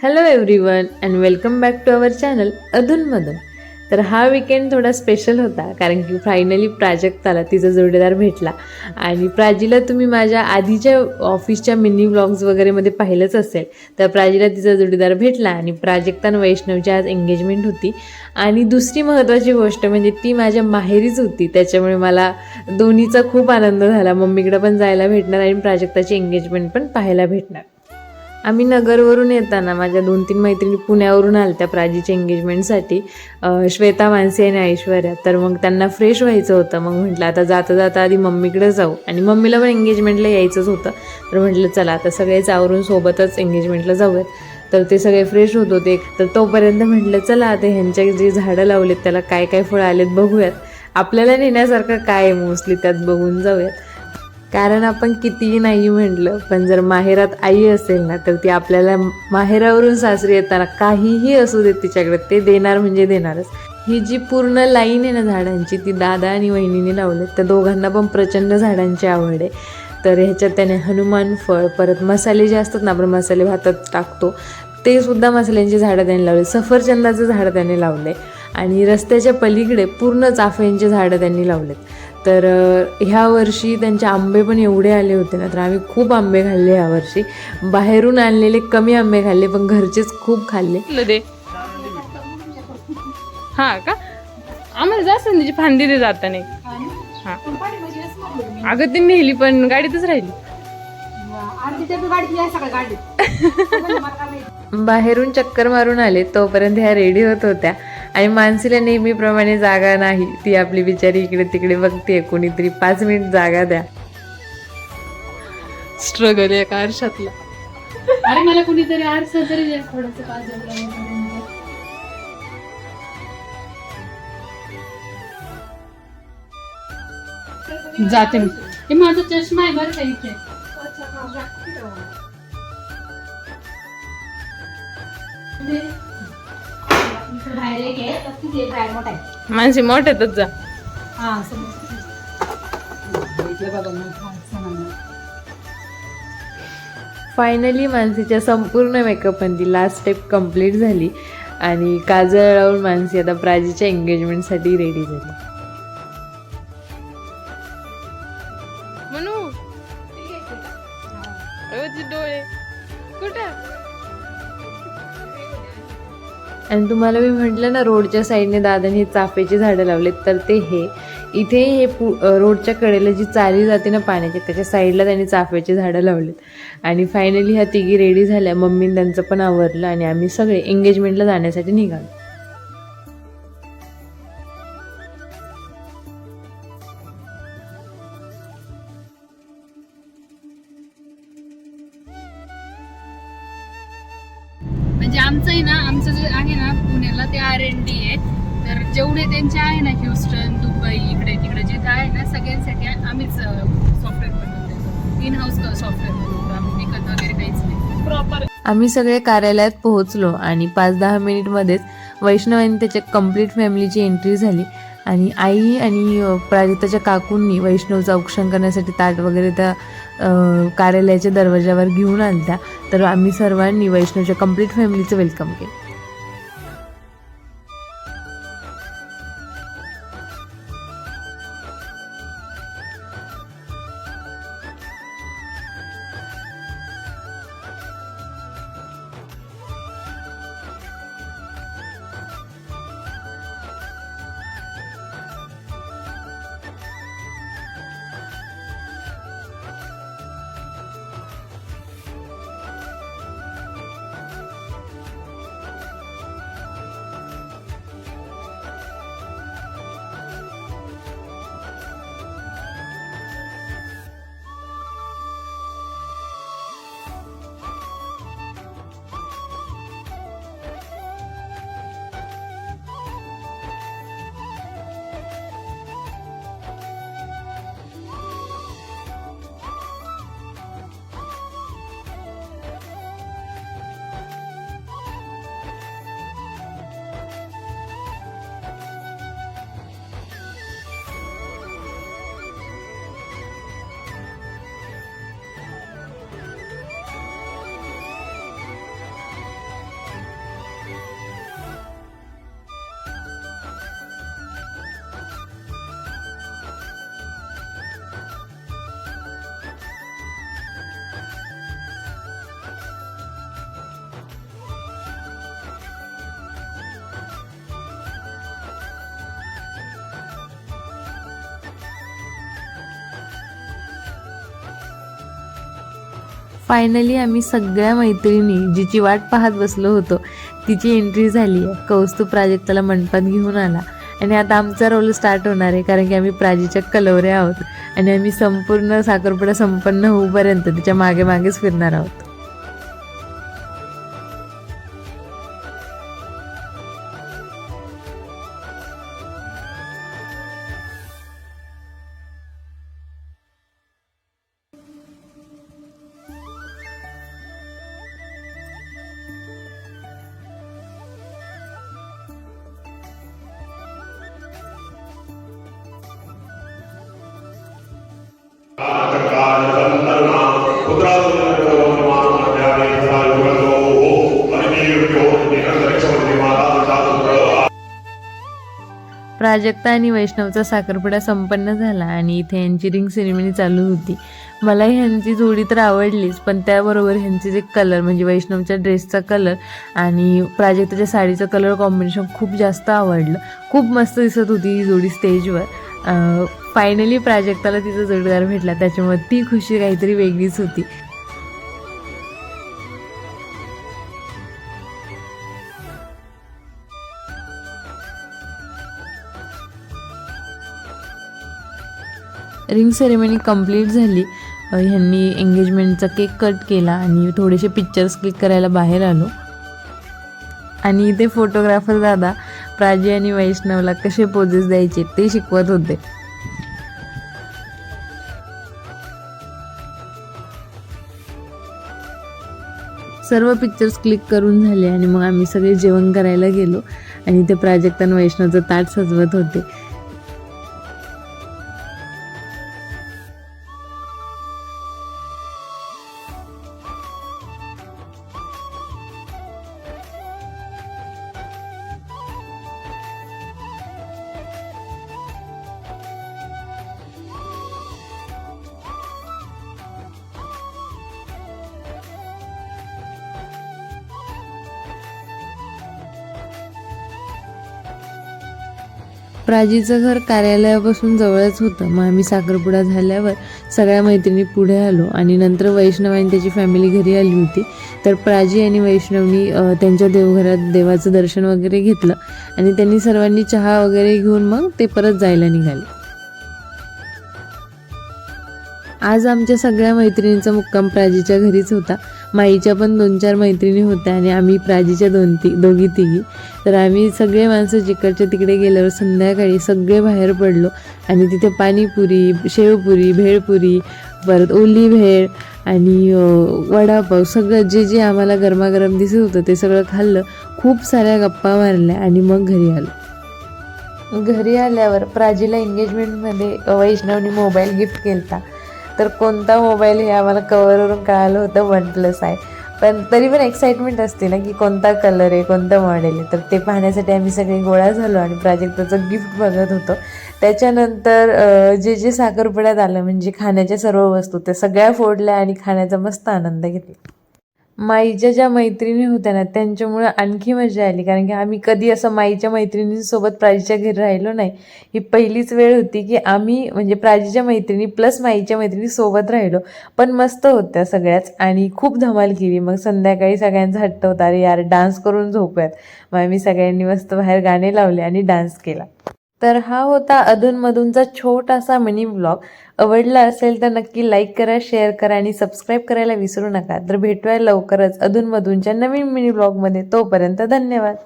Hello everyone and welcome back to our channel अधूनमधून तर हा विकेंड थोडा स्पेशल होता कारण की फायनली प्राजक्ताला तिचा जोडीदार भेटला. आणि प्राजीला तुम्ही माझ्या आधीच्या ऑफिसच्या मिनी ब्लॉग्स वगैरेमध्ये पाहिलंच असेल तर प्राजीला तिचा जोडीदार भेटला आणि प्राजक्ता आणि वैष्णवची आज एंगेजमेंट होती. आणि दुसरी महत्त्वाची गोष्ट म्हणजे ती माझ्या माहेरीच होती त्याच्यामुळे मला दोन्हीचा खूप आनंद झाला. मम्मीकडं पण जायला भेटणार आणि प्राजक्ताची एंगेजमेंट पण पाहायला भेटणार. आम्ही नगरवरून येताना माझ्या दोन तीन मैत्रिणी पुण्यावरून आल्या त्या प्राजीच्या एंगेजमेंटसाठी श्वेता मानसी आणि ऐश्वर्या. तर मग त्यांना फ्रेश व्हायचं होतं. मग म्हटलं आता जाता जाता आधी मम्मीकडे जाऊ. आणि मम्मीला पण एंगेजमेंटला यायचंच होतं. तर म्हटलं चला आता सगळेच आवरून सोबतच एंगेजमेंटला जाऊयात. तर ते सगळे फ्रेश होत होते. तर तोपर्यंत म्हटलं चला आता ह्यांच्या जे झाडं लावलेत त्याला काय काय फळं आलेत बघूयात. आपल्याला नेण्यासारखं काय आहे? मोस्टली त्यात बघून जाऊयात. कारण आपण कितीही नाही म्हटलं पण जर माहेरात आई असेल ना तर ती आपल्याला माहेरावरून सासरी येताना काहीही असू देत तिच्याकडे ते देणार म्हणजे देणारच. ही जी पूर्ण लाईन आहे ना झाडांची ती दादा आणि वहिनीने लावले त्या दोघांना पण प्रचंड झाडांची आवड आहे. तर ह्याच्यात त्याने हनुमान फळ परत मसाले जे असतात ना आपण मसाले भातात टाकतो ते सुद्धा मसाल्यांची झाडं त्यांनी लावले. सफरचंदाचं झाडं त्यांनी लावले आणि रस्त्याच्या पलीकडे पूर्ण चाफ्यांची झाडं त्यांनी लावलेत. तर ह्या वर्षी त्यांचे आंबे पण एवढे आले होते ना तर आम्ही खूप आंबे खाल्ले ह्या वर्षी. बाहेरून आणलेले कमी आंबे खाल्ले पण घरचेच खूप खाल्ले. दे. हा का? आम्हाला जास्त त्याची फांदी दे जाता नाही हा. अगं ती नेली पण गाडीतच राहिली. बाहेरून चक्कर मारून आले तोपर्यंत ह्या रेडी होत होत्या. आणि मानसीला नेहमीप्रमाणे जागा नाही. ती आपली बिचारी इकडे तिकडे बघते. कोणीतरी पाच मिनिट जागा द्या. स्ट्रगल आहे का आरशातला. अरे मला कुणीतरी आरसा तरी द्या थोडस काजल जाते मी. हे माझा चष्मा आहे बरं का इथे? माणसे मोठ्यातच जा. फायनली मानसीच्या संपूर्ण मेकअपमध्ये लास्ट स्टेप कंप्लीट झाली आणि काजळ लावून मानसी आता प्राजीच्या एंगेजमेंटसाठी रेडी झाली. म्हणू ते डोळे कुठं? आणि तुम्हाला मी म्हटलं ना रोडच्या साईडने दादाने चाफ्याची झाडं लावलेत तर ते हे. इथे हे पु रोडच्या कडेला जी चाली जाते ना पाण्याची त्याच्या साईडला त्यांनी चाफ्याची झाडं लावलेत. आणि फायनली ह्या तिघी रेडी झाल्या. मम्मीने त्यांचं पण आवरलं आणि आम्ही सगळे एंगेजमेंटला जाण्यासाठी निघालो. त्यांचं जे आहे ना पुण्याला ते आर एन डी आहे. तर जेवढे त्यांचे आहे ना ह्युस्टन दुबई इकडे तिकडे जिथे आहे ना सगळ्यांसाठी आम्हीच सॉफ्टवेअर बनवतो इन हाऊस सॉफ्टवेअर बनवतो आम्ही. विकत वगैरे काहीच नाही. प्रॉपर आम्ही सगळे कार्यालयात पोहोचलो आणि पाच दहा मिनिटमध्येच वैष्णव आणि त्याच्या कंप्लीट फॅमिलीची एंट्री झाली. आणि आई आणि अ, प्राजक्ताच्या काकूंनी वैष्णवचं औक्षण करण्यासाठी ताट वगैरे त्या कार्यालयाच्या दरवाजावर घेऊन आलत्या तर आम्ही सर्वांनी वैष्णवच्या कंप्लीट फॅमिलीचं वेलकम केलं. फायनली आम्ही सगळ्या मैत्रिणी जिची वाट पाहत बसलो होतो. तिची एंट्री झाली आहे. कौस्तुभ प्राजक्ताला मंडपात घेऊन आला. आणि आता आमचा रोल स्टार्ट होणार आहे कारण की आम्ही प्राजीच्या कलवरे आहोत. आणि आम्ही संपूर्ण साखरपुडा संपन्न होऊपर्यंत तिच्यामागे मागेच फिरणार आहोत. प्राजक्ता आणि वैष्णवचा साखरपुडा संपन्न झाला आणि इथे यांची रिंग सेरेमनी चालू होती. मला ह्यांची जोडी तर आवडलीच पण त्याबरोबर ह्यांचे जे कलर म्हणजे वैष्णवच्या ड्रेसचा कलर आणि प्राजक्ताच्या साडीचं कलर कॉम्बिनेशन खूप जास्त आवडलं. खूप मस्त दिसत होती ही जोडी स्टेजवर फायनली प्राजक्ताला तिचा जोडीदार भेटला त्याच्यामुळे ती खुशी काहीतरी वेगळीच होती. रिंग सेरेमनी कंप्लीट झाली. ह्यांनी एंगेजमेंटचा केक कट केला आणि थोडेसे पिक्चर्स क्लिक करायला बाहेर आलो. आणि इथे फोटोग्राफर दादा प्राजी आणि वैष्णवला कसे पोजेस द्यायचे ते शिकवत होते. सर्व पिक्चर्स क्लिक करून झाले आणि मग आम्ही सगळे जेवण करायला गेलो. आणि ते प्राजक्तान वैष्णवचं ताट सजवत होते. प्राजीचं घर कार्यालयापासून जवळच होतं. मग आम्ही साखरपुडा झाल्यावर सगळ्या मैत्रिणी पुढे आलो आणि नंतर वैष्णव आणि त्याची फॅमिली घरी आली होती. तर प्राजी आणि वैष्णवनी त्यांच्या देवघरात देवाचं दर्शन वगैरे घेतलं आणि त्यांनी सर्वांनी चहा वगैरे घेऊन मग ते परत जायला निघाले. आज आमच्या सगळ्या मैत्रिणींचा मुक्काम प्राजीच्या घरीच होता. माईच्या पण दोन चार मैत्रिणी होत्या आणि आम्ही प्राजीच्या दोन ती दोघी तिघी. तर आम्ही सगळे माणसं जिकडच्या तिकडे गेल्यावर संध्याकाळी सगळे बाहेर पडलो आणि तिथे पाणीपुरी शेवपुरी भेळपुरी परत ओली भेळ आणि वडापाव सगळं जे जे आम्हाला गरमागरम दिसत होतं ते सगळं खाल्लं. खूप साऱ्या गप्पा मारल्या आणि मग घरी आलो. घरी आल्यावर प्राजीला एंगेजमेंटमध्ये वैष्णवनी मोबाईल गिफ्ट केला तर कोणता मोबाईल हे आम्हाला कवरवरून कळालं होतं वन प्लस आहे. पण तरी पण एक्साइटमेंट असते ना की कोणता कलर आहे कोणतं मॉडेल आहे. तर ते पाहण्यासाठी आम्ही सगळे गोळा झालो आणि प्राजक्ताचं गिफ्ट बघत होतो. त्याच्यानंतर जे जे साखरपुड्यात आलं म्हणजे खाण्याच्या सर्व वस्तू त्या सगळ्या फोडल्या आणि खाण्याचा मस्त आनंद घेतला. माईच्या ज्या मैत्रिणी होत्या ना त्यांच्यामुळं आणखी मजा आली. कारण की आम्ही कधी असं माईच्या मैत्रिणींसोबत प्राजीच्या घरी राहिलो नाही. ही पहिलीच वेळ होती की आम्ही म्हणजे प्राजीच्या मैत्रिणी प्लस माईच्या मैत्रिणी सोबत राहिलो. पण मस्त होत्या सगळ्याच आणि खूप धमाल केली. मग संध्याकाळी सगळ्यांचा हट्ट होता. अरे यार डान्स करून झोपूयात. मग आम्ही सगळ्यांनी मस्त बाहेर गाणे लावले आणि डान्स केला. तर हा होता अधूनमधूनचा छोटासा मिनी ब्लॉग. आवडला असेल तर नक्की लाईक करा शेअर करा आणि सबस्क्राईब करायला विसरू नका. तर भेटूया लवकरच अधूनमधूनच्या नवीन मिनी ब्लॉगमध्ये. तोपर्यंत धन्यवाद.